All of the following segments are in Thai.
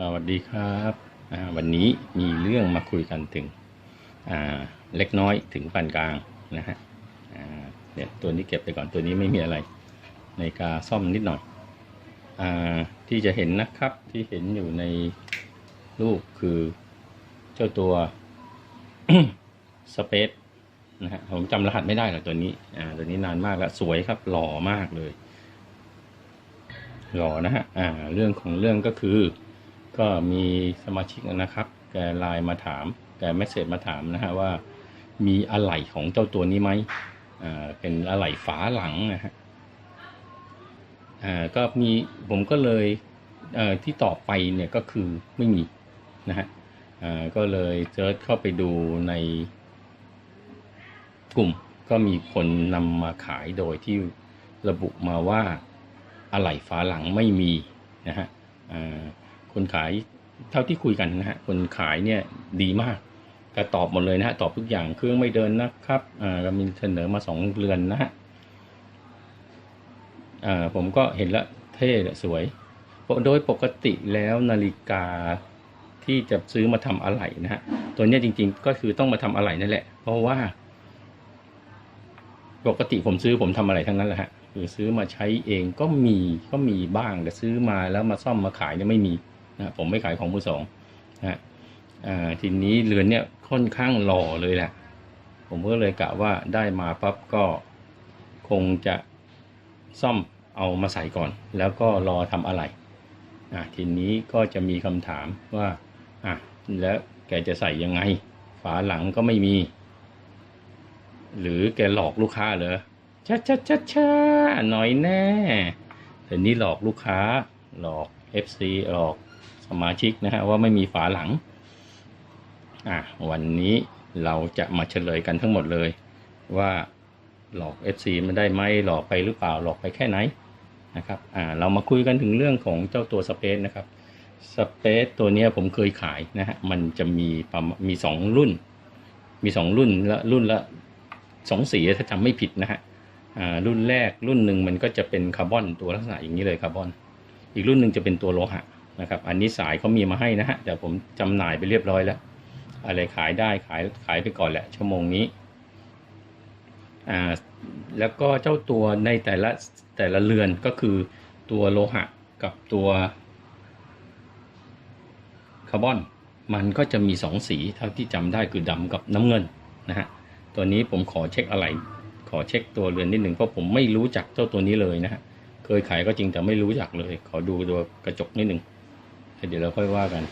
สวัสดีครับวันนี้มีเรื่องมาคุยกันถึงเล็กน้อยถึงปานกลางนะฮะเนี่ยตัวนี้เก็บไปก่อนตัวนี้ไม่มีอะไรในการซ่อมนิดหน่อยอที่จะเห็นนะครับที่เห็นอยู่ในรูปคือเจ้าตัวสเปซนะฮะผมจำรหัสไม่ได้หรอกตัวนี้ตัวนี้นานมากแล้วสวยครับหล่อมากเลยหล่อนะฮะเรื่องของเรื่องก็คือ ก็มีสมาชิกนะครับ แกไลน์มาถาม แกเมสเซจมาถามนะฮะว่า มีอะไหล่ของเจ้าตัวนี้ไหมอ่าเป็นอะไหล่ฝาหลังนะฮะอ่าก็มีผมก็เลยเอ่อที่ตอบไปเนี่ยก็คือไม่มีนะฮะอ่าก็เลยเจิร์ชเข้าไปดูในกลุ่มก็มีคนนำมาขายโดยที่ระบุมาว่าอะไหล่ฝาหลังไม่มีนะฮะอ่า คนขายเท่าที่คุยกันนะฮะคนขายเนี่ยดีมากก็ตอบหมดเลยนะฮะตอบทุกอย่างเครื่องไม่เดินนะครับอ่าก็มีเสนอมาสองเรือนนะฮะอ่าผมก็เห็นละเท่ลยสวย โดยปกติแล้วนาฬิกาที่จะซื้อมาทำอะไหล่นะฮะตัวนี้จริงๆก็คือต้องมาทำอะไหล่นั่นแหละ เพราะว่า ปกติผมซื้อผมทำอะไรทั้งนั้นแหละฮะคือซื้อมาใช้เองก็มีก็มีบ้างแต่ซื้อมาแล้วมาซ่อมมาขายเนี่ยไม่มี นะผมไม่ขายของมือสองนะทีนี้เรือนเนี่ยค่อนข้างหล่อเลยแหละ ผมก็เลยกะว่าได้มาปั๊บก็คงจะซ่อมเอามาใส่ก่อน แล้วก็รอทำอะไรอ่าทีนี้ก็จะมีคำถามว่าอะแล้วแกจะใส่ยังไง ฝาหลังก็ไม่มี หรือแกหลอกลูกค้าเหรอช้าช้าช้าช้าหน่อยแน่แต่นี่หลอกลูกค้าหลอก FC หลอก สมาชิกนะฮะว่าไม่มีฝาหลังอะวันนี้เราจะมาเฉลยกันทั้งหมดเลย ว่าหลอก FC มันได้ไหมหลอกไปหรือเปล่าหลอกไปแค่ไหนนะครับอ่าเรามาคุยกันถึงเรื่องของเจ้าตัวสเปซนะครับสเปซตัวนี้ผมเคยขายนะฮะมันจะมีประมาณมีสองรุ่น มีสองรุ่นละรุ่นละสองสีถ้าจำไม่ผิดนะฮะอ่ารุ่นแรกรุ่นหนึ่งมันก็จะเป็นคาร์บอนตัวลักษณะอย่างนี้เลยคาร์บอน อีกรุ่นหนึ่งจะเป็นตัวโลหะ นะครับ อันนี้สายเขามีมาให้นะฮะแต่ผมจำหน่ายไปเรียบร้อยแล้ว อะไรขายได้ขายขายไปก่อนแหละ ชั่วโมงนี้อ่าแล้วก็เจ้าตัวในแต่ละแต่ละเรือนก็คือตัวโลหะกับตัวคาร์บอนมันก็จะมีสองสีเท่าที่จำได้คือดำกับน้ำเงินนะฮะตัวนี้ผมขอเช็คอะไร ขอเช็คตัวเรือนนิดหนึ่งเพราะผมไม่รู้จักเจ้าตัวนี้เลยนะฮะเคยขายก็จริงแต่ไม่รู้จักเลย ขอดูตัวกระจกนิดหนึ่ง เดี๋ยวเราค่อยว่ากัน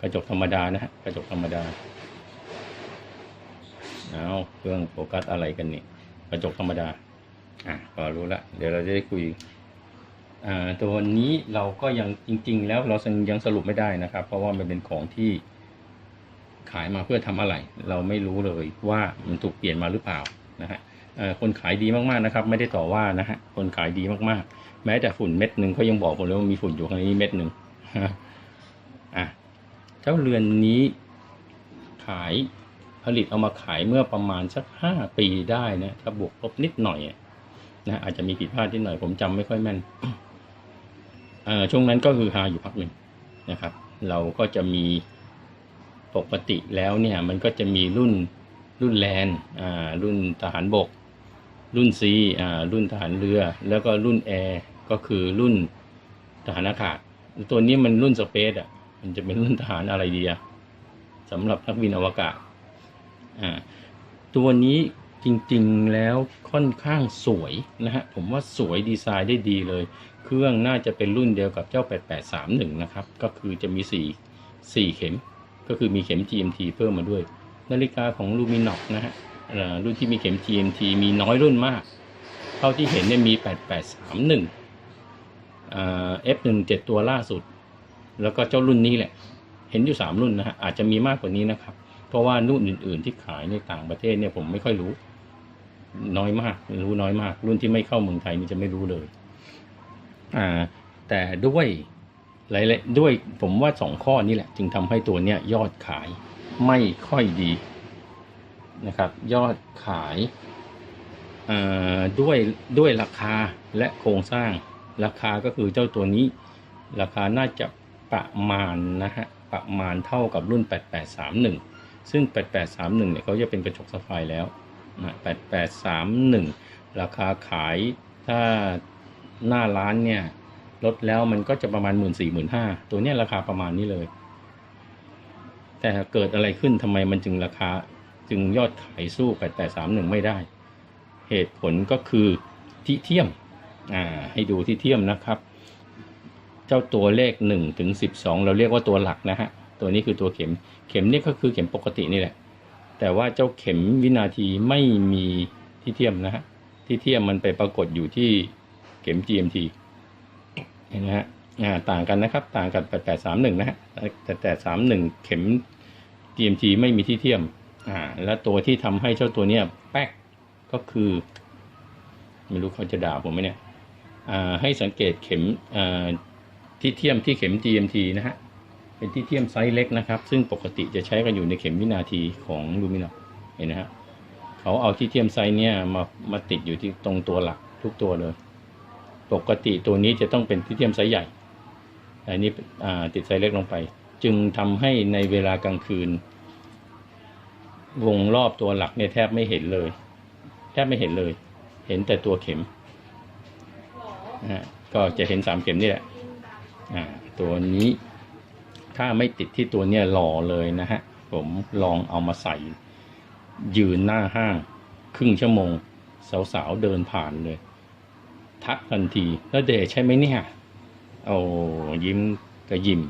กระจกธรรมดานะฮะกระจกธรรมดาเอาเครื่องโฟกัสอะไรกันนี่กระจกธรรมดาอะก็รู้ละเดี๋ยวเราจะได้คุยอ่าตัวนี้เราก็ยังจริง ๆ แล้วเรายังสรุปไม่ได้นะครับ เพราะว่ามันเป็นของที่ขายมาเพื่อทำอะไร เราไม่รู้เลยว่ามันถูกเปลี่ยนมาหรือเปล่านะฮะคนขายดีมากๆนะครับ ไม่ได้ต่อว่านะฮะคนขายดีมากๆ แม้แต่ฝุ่นเม็ดหนึ่งเขายังบอกผมเลยว่ามีฝุ่นอยู่ข้างนี้เม็ดหนึ่ง อะเจ้าเรือนนี้ขายผลิตเอามาขายเมื่อประมาณสักห้าปีได้นะถ้าบวกลบนิดหน่อยนะอาจจะมีผิดพลาดนิดหน่อยผมจำไม่ค่อยแม่นช่วงนั้นก็คือฮาอยู่พักหนึ่งนะครับ เราก็จะมีปกติแล้วเนี่ยมันก็จะมีรุ่นรุ่นแลนอ่ารุ่นทหารบก รุ่นซีอ่ารุ่นทหารเรือ แล้วก็รุ่นแอร์ก็คือรุ่นทหารอากาศ ตัวนี้มันรุ่นสเปซอะ มันจะเป็นรุ่นทหารอะไรดีอะสำหรับนักบินอวกาศ อ่า ตัวนี้จริงๆแล้วค่อนข้างสวยนะฮะ ผมว่าสวยดีไซน์ได้ดีเลย เครื่องน่าจะเป็นรุ่นเดียวกับเจ้า 8831 นะครับ ก็คือจะมี 4 4 เข็ม ก็คือมีเข็ม GMT เพิ่มมาด้วย นาฬิกาของลูมินอกนะฮะรุ่นที่มีเข็ม GMT มีน้อยรุ่นมาก เท่าที่เห็นเนี่ยมี 8831 อ่า F17 ตัวล่าสุด แล้วก็เจ้ารุ่นนี้แหละ เห็นอยู่3รุ่นนะฮะอาจจะมีมากกว่านี้นะครับ เพราะว่ารุ่นอื่น ๆ ที่ขายในต่างประเทศเนี่ยผมไม่ค่อยรู้ น้อยมากรู้น้อยมาก รุ่นที่ไม่เข้าเมืองไทยนี่จะไม่รู้เลย อ่า แต่ด้วยหลายๆด้วยผมว่าสองข้อนี้แหละ จึงทำให้ตัวเนี้ยยอดขายไม่ค่อยดีนะครับ ยอดขายด้วยด้วยราคาและโครงสร้าง ราคาก็คือเจ้าตัวนี้ ราคาน่าจะประมาณนะฮะประมาณเท่ากับรุ่น 8831 ซึ่ง 8831 เนี่ยเขาจะเป็นกระจกซัฟไฟร์แล้วนะ8831 ราคาขายถ้าหน้าร้านเนี่ยลดแล้วมันก็จะประมาณ 1 4 0 0 0 1 5 0 0ตัวเนี้ยราคาประมาณนี้เลย แต่เกิดอะไรขึ้นทำไมมันจึงราคาจึงยอดขายสู้ 8831 ไม่ได้ เหตุผลก็คือที่เทียม อ่าให้ดูที่เทียมนะครับ เจ้าตัวเลข1ถึง12 เราเรียกว่าตัวหลักนะฮะ ตัวนี้คือตัวเข็ม เข็มนี่ก็คือเข็มปกตินี่แหละ แต่ว่าเจ้าเข็มวินาทีไม่มีที่เทียมนะฮะ ที่เทียมมันไปปรากฏอยู่ที่เข็ม GMT เห็นไหมฮะอ่าต่างกันนะครับ ต่างกัน8831นะฮะแต่31 เข็ม GMT ไม่มีที่เทียมอ่าและตัวที่ทำให้เจ้าตัวเนี้ยแป๊กก็คือ ไม่รู้เขาจะด่าผมไหมเนี่ย ให้สังเกตเข็มที่เทียมที่เข็ม GMT นะฮะ เป็นที่เทียมไซส์เล็กนะครับ ซึ่งปกติจะใช้กันอยู่ในเข็มวินาทีของลูมินอเห็นนะฮะเขาเอาที่เทียมไซส์เนี่ยมามาติดอยู่ที่ตรงตัวหลักทุกตัวเลย ปกติตัวนี้จะต้องเป็นที่เทียมไซส์ใหญ่แต่อันนี้ติดไซส์เล็กลงไป จึงทำให้ในเวลากลางคืน วงรอบตัวหลักเนี่ยแทบไม่เห็นเลย แทบไม่เห็นเลย เห็นแต่ตัวเข็ม ก็จะเห็นสามเข็มนี่แหละตัวนี้ถ้าไม่ติดที่ตัวเนี้ยหล่อเลยนะฮะ ผมลองเอามาใส่ ยืนหน้าห้าง ครึ่งชั่วโมง สาวๆเดินผ่านเลย ทักทันที แล้วเดชใช่ไหมเนี่ยโอ้ยิ้มก็ยิ้ม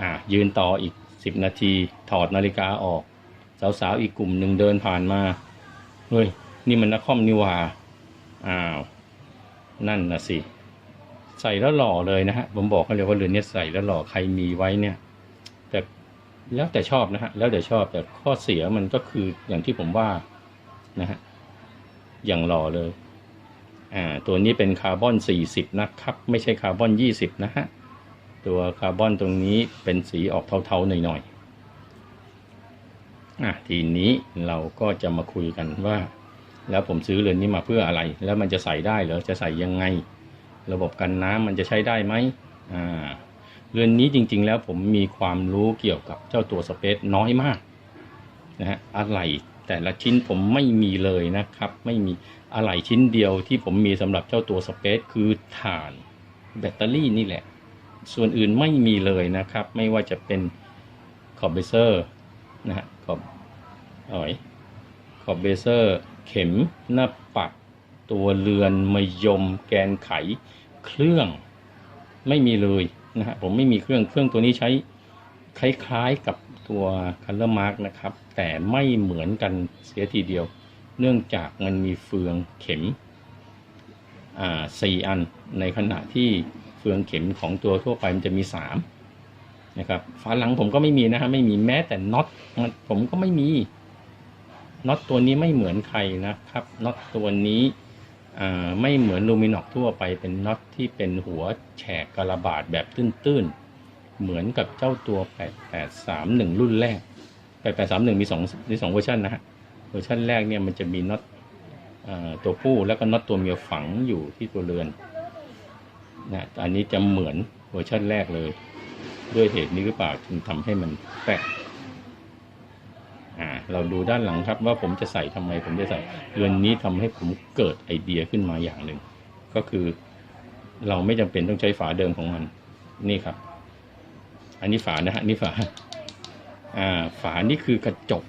อ่ายืนต่ออีกสิบนาที ถอดนาฬิกาออก สาวๆอีกกลุ่มหนึ่งเดินผ่านมา เฮ้ย นี่มันนักคอมนิวาอ้าว นั่นนะสิ ใส่แล้วหล่อเลยนะฮะ ผมบอกเขาเลยว่าเรือนนี้ใส่แล้วหล่อใครมีไว้เนี่ย แต่แล้วแต่ชอบนะฮะ แล้วแต่ชอบแต่ข้อเสียมันก็คืออย่างที่ผมว่านะฮะ อย่างหล่อเลย อ่า ตัวนี้เป็นคาร์บอน 40 นะครับ ไม่ใช่คาร์บอน 20 นะฮะ ตัวคาร์บอนตรงนี้เป็นสีออกเทาๆหน่อยๆอะทีนี้เราก็จะมาคุยกันว่า แล้วผมซื้อเรือนนี้มาเพื่ออะไร แล้วมันจะใส่ได้เหรอจะใส่ยังไง ระบบกันน้ำมันจะใช้ได้ไหมอ่าเรือนนี้จริง ๆ แล้วผมมีความรู้เกี่ยวกับเจ้าตัวสเปซน้อยมากนะฮะอะไรแต่ละชิ้นผมไม่มีเลยนะครับ ไม่มีอะไรชิ้นเดียวที่ผมมีสำหรับเจ้าตัวสเปซคือถ่านแบตเตอรี่นี่แหละ ส่วนอื่นไม่มีเลยนะครับ ไม่ว่าจะเป็นคอบเบเซอร์นะฮะขอบอ๋อยขอบเบเซอร์ เข็มหน้าปัด ตัวเรือนมยม แกนไข เครื่องไม่มีเลยนะฮะผมไม่มีเครื่องเครื่องตัวนี้ใช้คล้ายๆกับตัว Color Mark นะครับ แต่ไม่เหมือนกันเสียทีเดียว เนื่องจากมันมีเฟืองเข็มอ่าสี่อัน ในขณะที่เฟืองเข็มของตัวทั่วไปมันจะมีสามนะครับฝาหลังผมก็ไม่มีนะฮะไม่มีแม้แต่น็อตผมก็ไม่มี น็อตตัวนี้ไม่เหมือนใครนะครับน็อตตัวนี้ไม่เหมือนลูมินอกทั่วไปเป็นน็อตที่เป็นหัวแฉกกระบาดแบบตื้นๆ เหมือนกับเจ้าตัว 8831 รุ่นแรก 8831 มีสองมีสองเวอร์ชันนะฮะเวอร์ชันแรกเนี่ยมันจะมีน็อตตัวผู้แล้วก็น็อตตัวเมียฝังอยู่ที่ตัวเรือนนะแต่อันนี้จะเหมือนเวอร์ชันแรกเลย ด้วยเหตุนี้หรือเปล่าจึงทำให้มันแปลก เราดูด้านหลังครับว่าผมจะใส่ทำไมผมจะใส่เรือนนี้ทำให้ผมเกิดไอเดียขึ้นมาอย่างหนึ่ง ก็คือเราไม่จำเป็นต้องใช้ฝาเดิมของมัน นี่ครับ อันนี้ฝานะฮะนี่ฝาอ่าฝานี่คือกระจก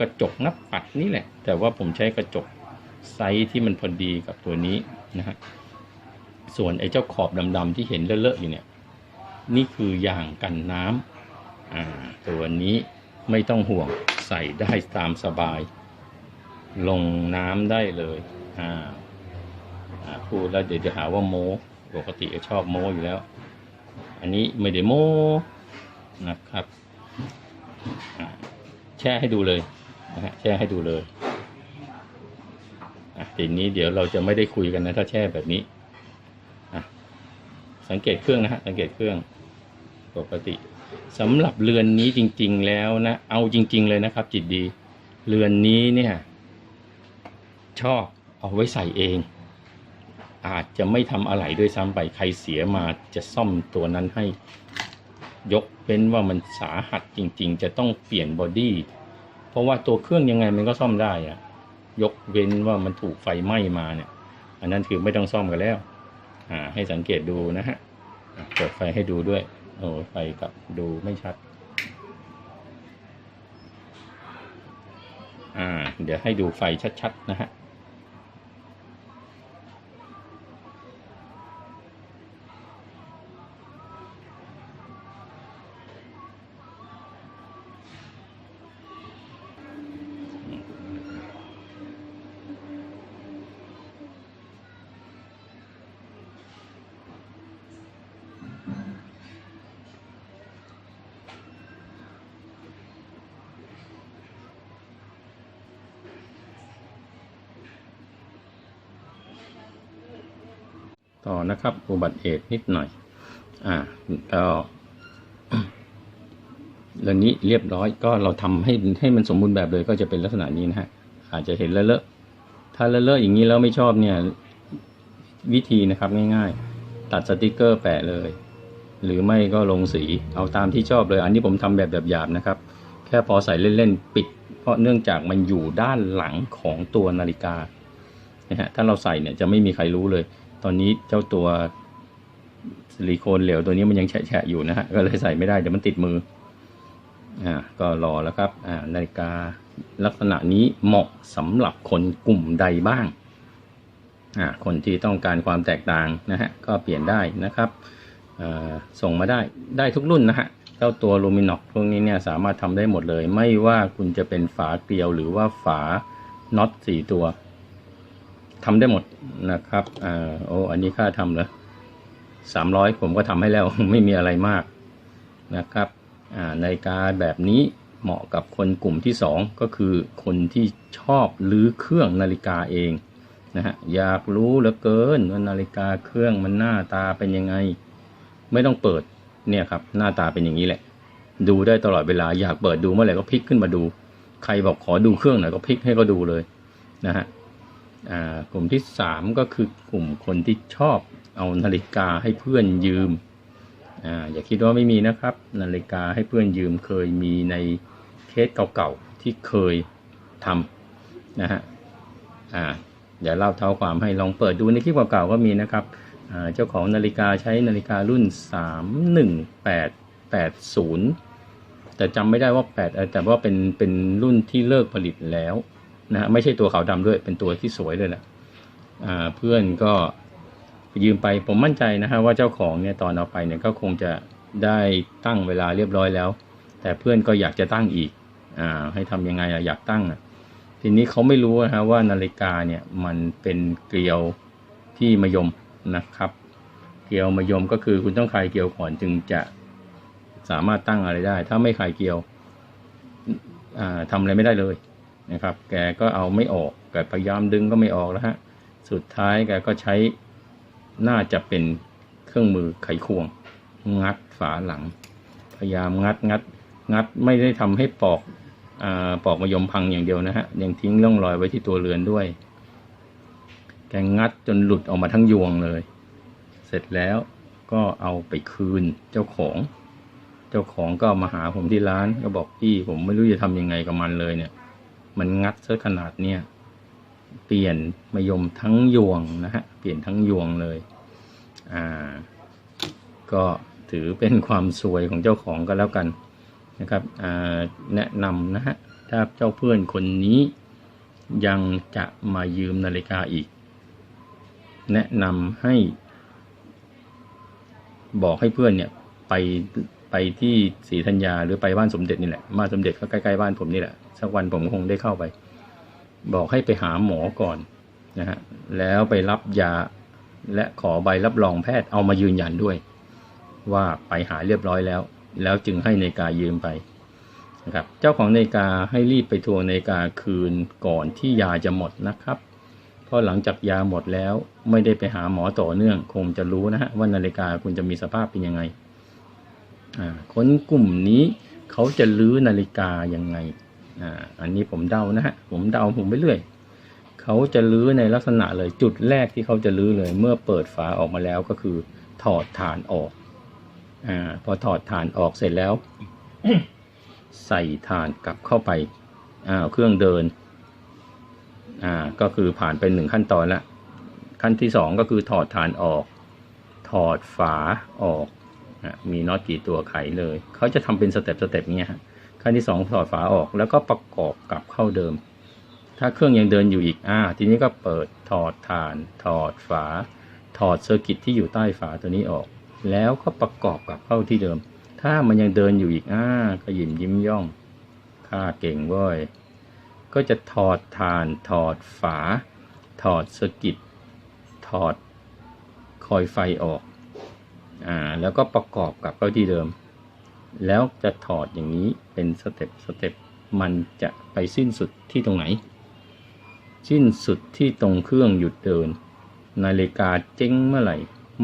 กระจกนับปัดนี่แหละ แต่ว่าผมใช้กระจกไซส์ที่มันพอดีกับตัวนี้นะฮะส่วนไอ้เจ้าขอบดำๆที่เห็นเลอะๆอยู่เนี่ย นี่คือยางกันน้ำตัวนี้ไม่ต้องห่วง ใส่ได้ตามสบาย ลงน้ำได้เลยอ่าพูดแล้วเดี๋ยวจะหาว่าโมปกติก็ชอบโมอยู่แล้ว อันนี้ไม่ได้โมนะครับแช่ให้ดูเลยนะฮะแช่ให้ดูเลยอะทีนี้เดี๋ยวเราจะไม่ได้คุยกันนะ ถ้าแช่แบบนี้สังเกตเครื่องนะฮะสังเกตเครื่องปกติ สำหรับเรือนนี้จริง ๆ แล้วนะ เอาจริง ๆ เลยนะครับ จิตดี เรือนนี้เนี่ย ชอบเอาไว้ใส่เอง อาจจะไม่ทำอะไรด้วยซ้ำไปใครเสียมาจะซ่อมตัวนั้นให้ ยกเว้นว่ามันสาหัสจริง ๆ จะต้องเปลี่ยนบอดี้เพราะว่าตัวเครื่องยังไงมันก็ซ่อมได้อะยกเว้นว่ามันถูกไฟไหม้มาเนี่ย อันนั้นคือไม่ต้องซ่อมกันแล้ว อ่า ให้สังเกตดูนะฮะเปิดไฟให้ดูด้วย โอ้ไฟกับดูไม่ชัด อ่า เดี๋ยวให้ดูไฟชัด ๆ นะฮะ ต่อนะครับ อุบัติเหตุนิดหน่อย อ่าก็เรื่องนี้เรียบร้อยก็เราทำให้ให้มันสมบูรณ์แบบเลยก็จะเป็นลักษณะนี้นะฮะ อาจจะเห็นเลอะๆถ้าเลอะๆอย่างนี้แล้วไม่ชอบเนี่ย วิธีนะครับง่ายๆ ตัดสติกเกอร์แปะเลย หรือไม่ก็ลงสีเอาตามที่ชอบเลย อันนี้ผมทำแบบแบบหยาบนะครับ แค่พอใส่เล่นๆปิด เพราะเนื่องจากมันอยู่ด้านหลังของตัวนาฬิกานะฮะถ้าเราใส่เนี่ยจะไม่มีใครรู้เลย ตอนนี้เจ้าตัวซิลิโคนเหลวตัวนี้มันยังแฉะอยู่นะฮะก็เลยใส่ไม่ได้เดี๋ยวมันติดมืออ่าก็รอแล้วครับอ่านาฬิกาลักษณะนี้เหมาะสำหรับคนกลุ่มใดบ้างอ่าคนที่ต้องการความแตกต่างนะฮะก็เปลี่ยนได้นะครับอ่าส่งมาได้ได้ทุกรุ่นนะฮะเจ้าตัวลูมินอกพวกนี้เนี่ยสามารถทำได้หมดเลย ไม่ว่าคุณจะเป็นฝาเกลียวหรือว่าฝาน็อตสี่ตัว ทำได้หมดนะครับอ่าโอ้อันนี้ค่าทำเหรอสามร้อยผมก็ทำให้แล้วไม่มีอะไรมากนะครับอ่านาฬิกาแบบนี้เหมาะกับคนกลุ่มที่ 2 ก็คือคนที่ชอบลื้อเครื่องนาฬิกาเองนะฮะอยากรู้เหลือเกินว่านาฬิกาเครื่องมันหน้าตาเป็นยังไง ไม่ต้องเปิดเนี่ยครับหน้าตาเป็นอย่างนี้แหละ ดูได้ตลอดเวลาอยากเปิดดูเมื่อไหร่ก็พลิกขึ้นมาดู ใครบอกขอดูเครื่องหน่อยก็พลิกให้ก็ดูเลยนะฮะ กลุ่มที่ 3 ก็คือกลุ่มคนที่ชอบเอานาฬิกาให้เพื่อนยืมออย่าคิดว่าไม่มีนะครับ นาฬิกาให้เพื่อนยืมเคยมีในเคสเก่าๆที่เคยทำนะฮะอ่าเดี๋ยวเล่าเท้าความให้ลองเปิดดูในคลิปเก่าๆก็มีนะครับเจ้าของนาฬิกาใช้นาฬิการุ่น 31880 แต่จำไม่ได้ว่า 8 แต่ว่าเป็นเป็นรุ่นที่เลิกผลิตแล้ว นะฮะไม่ใช่ตัวขาวดำด้วย เป็นตัวที่สวยเลยแหละอ่าเพื่อนก็ยืมไปผมมั่นใจนะฮะว่าเจ้าของเนี่ยตอนเอาไปเนี่ยก็คงจะได้ตั้งเวลาเรียบร้อยแล้ว แต่เพื่อนก็อยากจะตั้งอีกอ่าให้ทำยังไงอยากตั้งอะทีนี้เขาไม่รู้นะฮะว่านาฬิกาเนี่ยมันเป็นเกลียวที่มายมนะครับ เกลียวมายมก็คือคุณต้องคลายเกลียวก่อนจึงจะสามารถตั้งอะไรได้ ถ้าไม่คลายเกลียวอ่าทำอะไรไม่ได้เลย นะครับ แกก็เอาไม่ออกแกพยายามดึงก็ไม่ออกแล้วฮะ สุดท้ายแกก็ใช้ น่าจะเป็นเครื่องมือไขควง งัดฝาหลัง พยายามงัดงัด งัดไม่ได้ทำให้ปอกอปอกมะยมพังอย่างเดียวนะฮะ ยังทิ้งร่องรอยไว้ที่ตัวเรือนด้วย แกงัดจนหลุดออกมาทั้งยวงเลย เสร็จแล้วก็เอาไปคืนเจ้าของ เจ้าของก็มาหาผมที่ร้านก็บอกพี่ผมไม่รู้จะทำยังไงกับมันเลยเนี่ย มันงัดซะขนาดเนี้ยเปลี่ยนมะยมทั้งยวงนะฮะเปลี่ยนทั้งยวงเลย อ่า ก็ถือเป็นความสวยของเจ้าของก็แล้วกันนะครับแนะนำนะฮะถ้าเจ้าเพื่อนคนนี้ยังจะมายืมนาฬิกาอีก แนะนำให้ บอกให้เพื่อนเนี่ยไป ไปที่ศรีธัญญาหรือไปบ้านสมเด็จนี่แหละบ้านสมเด็จก็ใกล้ๆบ้านผมนี่แหละสักวันผมคงได้เข้าไป บอกให้ไปหาหมอก่อนนะฮะแล้วไปรับยาและขอใบรับรองแพทย์เอามายืนยันด้วย ว่าไปหาเรียบร้อยแล้ว แล้วจึงให้นาฬิกายืมไปนะครับเจ้าของนาฬิกาให้รีบไปทวงนาฬิกาคืนก่อนที่ยาจะหมดนะครับเพราะหลังจากยาหมดแล้วไม่ได้ไปหาหมอต่อเนื่อง คงจะรู้นะฮะว่านาฬิกาคุณจะมีสภาพเป็นยังไง คนกลุ่มนี้เขาจะลื้อนาฬิกายังไงอ่าอันนี้ผมเดานะฮะผมเดาผมไปเรื่อยเขาจะลื้อในลักษณะเลยจุดแรกที่เขาจะลื้อเลย เมื่อเปิดฝาออกมาแล้วก็คือถอดฐานออกอ่าพอถอดฐานออกเสร็จแล้ว ใส่ฐานกลับเข้าไปอ้าวเครื่องเดินอ่าก็คือผ่านไปหนึ่งขั้นตอนละขั้นที่สองก็คือถอดฐานออก ถอดฝาออก มีน็อตกี่ตัวไขเลย เขาจะทำเป็นสเต็ปสเต็ปเนี้ยฮะขั้นที่สองถอดฝาออกแล้วก็ประกอบกลับเข้าเดิม ถ้าเครื่องยังเดินอยู่อีกอ่าทีนี้ก็เปิดถอดฐาน ถอดฝา ถอดเซอร์กิตที่อยู่ใต้ฝาตัวนี้ออก แล้วก็ประกอบกลับเข้าที่เดิม ถ้ามันยังเดินอยู่อีกอ่าก็ยิ้มยิ้มย่องค่าเก่งเว้ยก็จะถอดฐาน ถอดฝา ถอดเซอร์กิตถอดคอยไฟออก อ่าแล้วก็ประกอบกับเข้าที่เดิม แล้วจะถอดอย่างนี้เป็นสเต็ปสเต็ปมันจะไปสิ้นสุดที่ตรงไหน สิ้นสุดที่ตรงเครื่องหยุดเดิน นาฬิกาเจ๊งเมื่อไหร่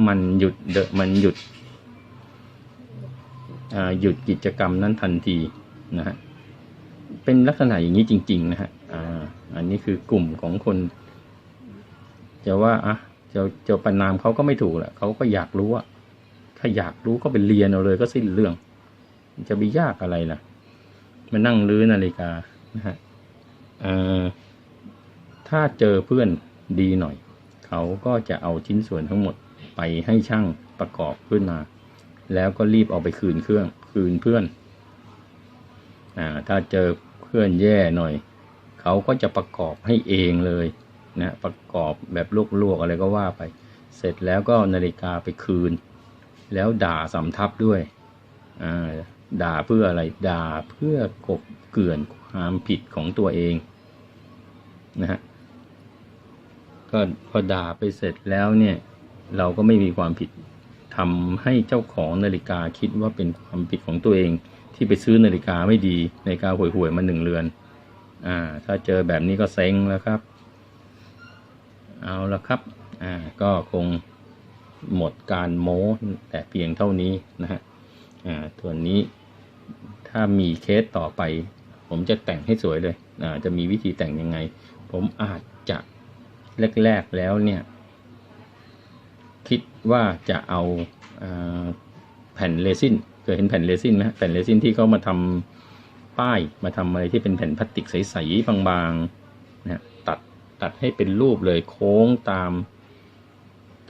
มันหยุดเดมันหยุดอ่าหยุดกิจกรรมนั้นทันทีนะฮะเป็นลักษณะอย่างนี้จริง ๆ นะฮะอ่าอันนี้คือกลุ่มของคน จะว่าอะจะจะประนามเขาก็ไม่ถูกแหละเขาก็อยากรู้อะ ถ้าอยากรู้ก็ไปเรียนเอาเลยก็สิ้นเรื่อง จะไปยากอะไรล่ะ มานั่งรื้อนาฬิกานะฮะอ่อถ้าเจอเพื่อนดีหน่อย เขาก็จะเอาชิ้นส่วนทั้งหมดไปให้ช่างประกอบขึ้นมา แล้วก็รีบเอาไปคืนเครื่อง คืนเพื่อนอ่าถ้าเจอเพื่อนแย่หน่อย เขาก็จะประกอบให้เองเลยนะประกอบแบบลวกๆอะไรก็ว่าไป เสร็จแล้วก็นาฬิกาไปคืน แล้วด่าสำทับด้วยด่าเพื่ออะไรด่าเพื่อกบเกลื่อนความผิดของตัวเองนะฮะก็พอด่าไปเสร็จแล้วเนี่ย เราก็ไม่มีความผิดทำให้เจ้าของนาฬิกาคิดว่าเป็นความผิดของตัวเอง ที่ไปซื้อนาฬิกาไม่ดีนาฬิกาห่วยๆมาหนึ่งเรือน อ่า ถ้าเจอแบบนี้ก็เซ็งแล้วครับ เอาละครับ อ่า ก็คง หมดการโม้แต่เพียงเท่านี้นะฮะอ่าตัวนี้ถ้ามีเคสต่อไป ผมจะแต่งให้สวยเลยอ่าจะมีวิธีแต่งยังไง ผมอาจจะแรกๆแล้วเนี่ย คิดว่าจะเอาอาแผ่นเรซินเคยเห็นแผ่นเรซินไหมแผ่นเรซินที่เขามาทำป้ายมาทำอะไรที่เป็นแผ่นพลาสติกใสๆบางๆนะตัดตัดให้เป็นรูปเลยโค้งตาม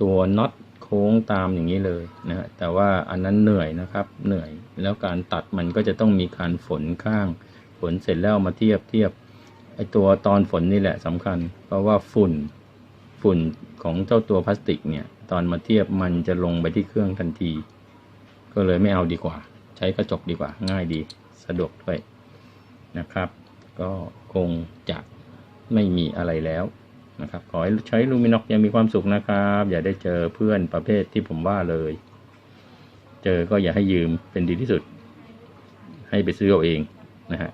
ตัวน็อต ค้งตามอย่างนี้เลยนะฮะแต่ว่าอันนั้นเหนื่อยนะครับเหนื่อยแล้วการตัดมันก็จะต้องมีการฝนข้าง ฝนเสร็จแล้วมาเทียบเทียบไอตัวตอนฝนนี่แหละสำคัญ เพราะว่าฝุ่นฝุ่นของเจ้าตัวพลาสติกเนี่ยตอนมาเทียบมันจะลงไปที่เครื่องทันที ก็เลยไม่เอาดีกว่า ใช้กระจกดีกว่า ง่ายดีสะดวกด้วยนะครับ ก็คงจะไม่มีอะไรแล้ว นะครับขอให้ใช้ลูมินอกยังมีความสุขนะครับ อย่าได้เจอเพื่อนประเภทที่ผมว่าเลย เจอก็อย่าให้ยืมเป็นดีที่สุด ให้ไปซื้อเอาเองนะฮะ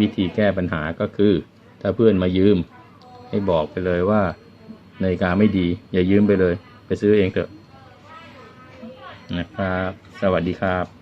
วิธีแก้ปัญหาก็คือ ถ้าเพื่อนมายืม ให้บอกไปเลยว่านาฬิกาไม่ดี อย่ายืมไปเลย ไปซื้อเองเถอะนะครับ สวัสดีครับ